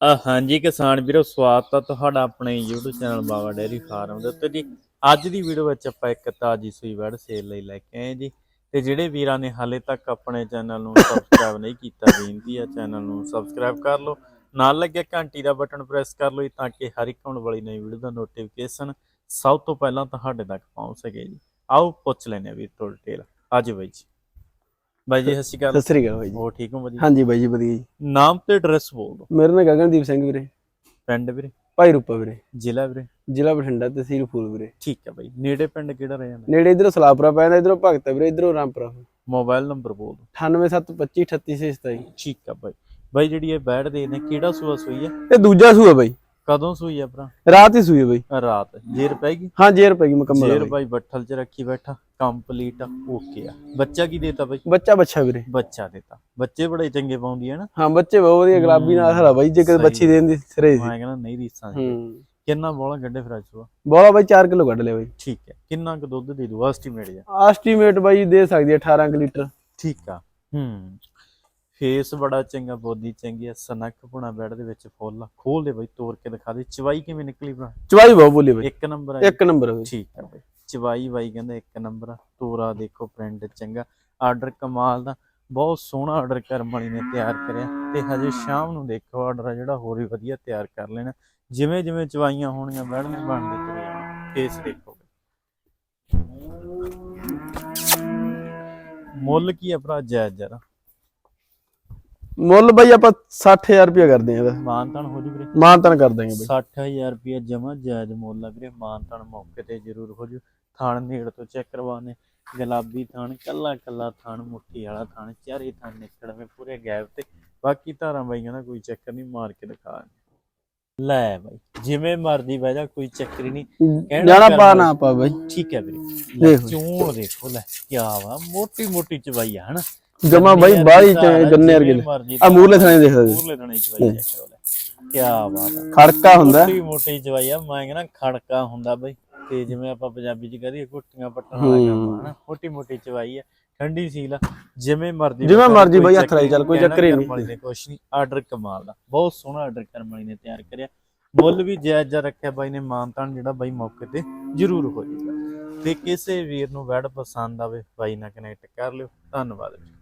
ਅ, ਹਾਂਜੀ ਕਿਸਾਨ ਵੀਰੋ ਸਵਾਗਤ ਆ ਤੁਹਾਡਾ ਆਪਣੇ YouTube channel Baba dairy farm ਦੇ ਉੱਤੇ ਜੀ। ਅੱਜ ਦੀ ਵੀਡੀਓ ਵਿੱਚ ਆਪਾਂ ਇੱਕ ਤਾਜੀ ਸੂਈ ਵੜ ਸੇਲ ਲਈ ਲੈ ਕੇ ਆਏ ਜੀ। ਤੇ ਜਿਹੜੇ ਵੀਰਾਂ ਨੇ ਹਾਲੇ ਤੱਕ ਆਪਣੇ ਚੈਨਲ ਨੂੰ ਸਬਸਕ੍ਰਾਈਬ ਨਹੀਂ ਕੀਤਾ ਬੇਨਤੀ ਆ ਚੈਨਲ ਨੂੰ ਸਬਸਕ੍ਰਾਈਬ ਕਰ ਲਓ। ਨਾਲ ਲੱਗਿਆ ਘੰਟੀ ਦਾ ਬਟਨ ਪ੍ਰੈਸ ਕਰ ਲਓ ਜੀ ਤਾਂ ਕਿ ਹਰ ਇੱਕ ਆਉਣ ਵਾਲੀ ਨਵੀਂ ਵੀਡੀਓ ਦਾ ਨੋਟੀਫਿਕੇਸ਼ਨ ਸਭ ਤੋਂ ਪਹਿਲਾਂ ਤੁਹਾਡੇ ਤੱਕ ਪਹੁੰਚ ਸਕੇ ਜੀ। ਆਓ ਪੁੱਛ ਲੈਨੇ ਆ ਵੀਰ ਤੋਂ ਡਿਟੇਲ ਅੱਜ ਬਾਈ ਜੀ। ਬਾਈ ਜੀ ਸਤਿ ਸ਼੍ਰੀ ਅਕਾਲ। ਸਤਿ ਸ੍ਰੀ ਅਕਾਲ ਬਾਈ ਜੀ। ਹੋਰ ਠੀਕ ਹੋ ਵਧੀਆ? ਹਾਂਜੀ ਬਾਈ ਜੀ ਵਧੀਆ ਜੀ। ਨਾਮ ਤੇ ਐਡਰੈਸ ਬੋਲ ਦਿਓ। ਮੇਰਾ ਨਾਮ ਗਗਨਦੀਪ ਸਿੰਘ ਵੀਰੇ। ਪਿੰਡ ਵੀਰੇ? ਭਾਈ ਰੂਪਾ ਵੀਰੇ। ਜ਼ਿਲ੍ਹਾ ਵੀਰੇ? ਜ਼ਿਲ੍ਹਾ ਬਠਿੰਡਾ ਤਹਿਸੀਲ ਫੂਲ ਵੀਰੇ। ਠੀਕ ਹੈ ਬਾਈ। ਨੇੜੇ ਪਿੰਡ ਕਿਹੜਾ ਰਹਿ ਜਾਂਦਾ? ਨੇੜੇ ਇਧਰੋਂ ਸਲਾਪੁਰਾ ਪੈਂਦਾ ਇਧਰੋਂ ਭਗਤ ਵੀਰੇ ਇਧਰੋਂ ਰਾਮਪੁਰਾ। ਮੋਬਾਈਲ ਨੰਬਰ ਬੋਲ ਦਿਓ। 98725 ਠੀਕ ਹੈ ਬਾਈ। ਬਾਈ ਜਿਹੜੀ ਇਹ ਬੈਠ ਦੇ ਨੇ ਕਿਹੜਾ ਸੂਆ ਸੂਈ ਹੈ? ਇਹ ਦੂਜਾ ਸੂਆ ਬਾਈ। ਕਦੋਂ ਸੂਈ ਹੈ ਭਰਾ? ਰਾਤ ਹੀ ਸੂਈ ਬਾਈ। ਰਾਤ ਜੇਰ ਪੈ ਗਈ? ਹਾਂ ਜੇਰ ਪੈ ਗਈ ਮੁਕੰਮਲ ਆ ਜੇਰ ਬਾਈ। ਬਾਈ ਬੱਠਲ 'ਚ ਰੱਖੀ ਬੈਠਾ ਕੰਪਲੀਟ ਓਕੇ ਆ। ਬੱਚਾ ਕੀ ਦੇਤਾ ਬਾਈ? ਬੱਚਾ ਬੱਚਾ ਵੀਰੇ। ਬੱਚਾ ਦੇਤਾ। ਬੱਚੇ ਬੜੇ ਚੰਗੇ ਪਾਉਂਦੀ ਹੈ ਨਾ। ਹਾਂ ਬੱਚੇ ਬਹੁਤ ਵਧੀਆ ਗੁਲਾਬੀ ਨਾਲ ਹਰਾ ਬਾਈ ਜੇ ਕਦੇ। ਬੱਚੀ ਦੇਣ ਦੀ ਸਿਰੇ ਸੀ। ਮੈਂ ਕਹਿੰਦਾ ਨਹੀਂ ਰੀਸਾਂ। ਹੂੰ। ਕਿੰਨਾ ਬੋਲਾ ਗੱਡੇ ਫਿਰ ਸੂਆ ਬੋਲਾ ਬਾਈ 4 ਕਿਲੋ ਕੱਢ ਲਿਆ ਬਾਈ। ਠੀਕ ਹੈ ਕਿੰਨਾ ਕੁ ਦੁੱਧ ਦੇ ਦੂ? ਐਸਟੀਮੇਟ ਜਾ ਐਸਟੀਮੇਟ ਬਾਈ ਦੇ ਸਕਦੀ ਹੈ 18 ਕੁ ਲੀਟਰ। ਠੀਕ ਆ। ਹੂੰ। ਫੇਸ ਬੜਾ ਚੰਗਾ ਬੋਦੀ ਚੰਗੀ ਆ ਸਨਕ ਪੁਣਾ ਬੈਡ ਦੇ ਵਿੱਚ ਫੁੱਲ ਆ। ਖੋਲ ਦੇ ਬਾਈ ਤੋੜ ਕੇ ਦਿਖਾ ਦੇ। ਚਵਾਈ ਕਿਵੇਂ ਨਿਕਲੀ ਭਰਾ? ਚਵਾਈ ਬਹੁਤ ਬੋਲੀ ਬਾਈ। ਇੱਕ ਨੰਬਰ ਆ ਇੱਕ ਨੰਬਰ ਬਾਈ ਠੀਕ ਆ ਬਾਈ। ਚਵਾਈ ਬਾਈ ਕਹਿੰਦਾ ਇੱਕ ਨੰਬਰ ਆ। ਤੋਰਾ ਦੇਖੋ ਪ੍ਰਿੰਟ ਚੰਗਾ। ਆਰਡਰ ਕਮਾਲ ਦਾ। ਬਹੁਤ ਸੋਹਣਾ ਆਰਡਰ ਕਰਮ ਵਾਲੀ ਨੇ ਤਿਆਰ ਕਰਿਆ। ਤੇ ਹਜੇ ਸ਼ਾਮ ਨੂੰ ਦੇਖੋ ਆਰਡਰ ਆ ਜਿਹੜਾ ਹੋਰ ਵੀ ਵਧੀਆ ਤਿਆਰ ਕਰ ਲੈਣਾ। ਜਿਵੇਂ ਜਿਵੇਂ ਚਵਾਈਆਂ ਹੋਣੀਆਂ ਬੈਠਣ ਬਣਦੇ ਚਲੇ ਜਾਣਾ। ਫੇਸ ਦੇਖੋ। ਮੁੱਲ ਕੀ ਆ ਭਰਾ? ਜਾਇਜ਼ ਜਰਾ ਮੁੱਲ ਬਾਈ ਆਪਾਂ 60000 ਰੁਪਏ ਕਰਦੇ ਆ ਇਹਦਾ। ਮਾਨਤਨ ਹੋ ਜੂ ਵੀਰੇ। ਮਾਨਤਨ ਕਰ ਦਾਂਗੇ ਬਾਈ। 60000 ਰੁਪਏ ਜਮਾ ਜਾਇਜ਼ ਮੁੱਲ ਆ ਵੀਰੇ। ਮਾਨਤਨ ਮੌਕੇ ਤੇ ਜ਼ਰੂਰ ਹੋ ਜੂ। ਥਾਣ ਨੇੜ ਤੋਂ ਚੈੱਕ ਕਰਵਾਣੇ ਗੁਲਾਬੀ ਥਾਣ ਕੱਲਾ ਕੱਲਾ ਥਾਣ ਮੁੱਠੀ ਵਾਲਾ ਥਾਣ ਚਾਰੇ ਥਾਣ ਨਿਕੜਵੇਂ ਪੂਰੇ ਗੈਪ ਤੇ। ਬਾਕੀ ਧਾਰਾਂ ਬਾਈਆਂ ਦਾ ਕੋਈ ਚੱਕਰ ਨਹੀਂ ਮਾਰ ਕੇ ਦਿਖਾ ਲੈ ਬਾਈ ਜਿਵੇਂ ਮਰਦੀ ਬਹਿ ਜਾ ਕੋਈ ਚੱਕਰ ਹੀ ਨਹੀਂ। ਜਾਣਾ ਪਾ ਨਾ ਪਾ ਬਾਈ। ਠੀਕ ਹੈ ਵੀਰੇ। ਚੂਣ ਦੇਖੋ ਲੈ ਕੀ ਵਾ ਮੋਟੀ ਮੋਟੀ ਚਵਾਈ ਆ ਹਨਾ? ਜਮਾ ਬਾਈ ਧਾਰ ਆ, ਗੰਨੇ ਵਰਗੇ ਆ ਮੂਰਲੇ ਥਾਣੇ ਦੇਖ ਸਕਦੇ। ਮੂਰਲੇ ਥਾਣੇ ਚਵਾਈ ਚੈੱਕ ਕਰੋ ਲੈ ਕੀ ਬਾਤ ਆ। ਖੜਕਾ ਹੁੰਦਾ। ਮੋਟੀ ਮੋਟੀ ਚਵਾਈ ਆ। ਮੈਂ ਕਹਿੰਦਾ ਖੜਕਾ ਹੁੰਦਾ ਬਈ। ਤੇ ਜਿਵੇਂ ਆਪਾਂ ਪੰਜਾਬੀ ਚ ਕਹਦੇ ਕੁੱਟੀਆਂ ਪੱਟਣ ਵਾਲਾ ਕੰਮ ਆ ਹਨਾ ਮੋਟੀ ਮੋਟੀ ਚਵਾਈ ਆ। ਠੰਡੀ ਸੀਲ ਆ। ਜਿਵੇਂ ਮਰਜ਼ੀ ਜਿਵੇਂ ਮਰਜ਼ੀ ਬਈ ਹੱਥ ਲਾਈ ਚੱਲ, ਕੋਈ ਚੱਕਰ ਹੀ ਨਹੀਂ। ਕੁਛ ਨਹੀਂ। ਆਰਡਰ ਕਮਾਲ ਦਾ ਬਹੁਤ ਸੋਹਣਾ ਆਰਡਰ ਕਰਮ ਵਾਲੀ ਨੇ ਤਿਆਰ ਕਰਿਆ। ਮੁੱਲ ਵੀ ਜਾਇਜ਼ ਜਿਹਾ ਰੱਖਿਆ ਬਾਈ ਨੇ। ਮਾਨਤਾਨ ਜਿਹੜਾ ਬਾਈ ਮੌਕੇ ਤੇ ਜ਼ਰੂਰ ਹੋ ਜਾਏਗਾ। ਤੇ ਕਿਸੇ ਵੀਰ ਨੂੰ ਵੈਡ ਪਸੰਦ ਆਵੇ ਬਾਈ ਨਾਲ ਕਨੈਕਟ ਕਰ ਲਿਓ। ਧੰਨਵਾਦ। ਜੀ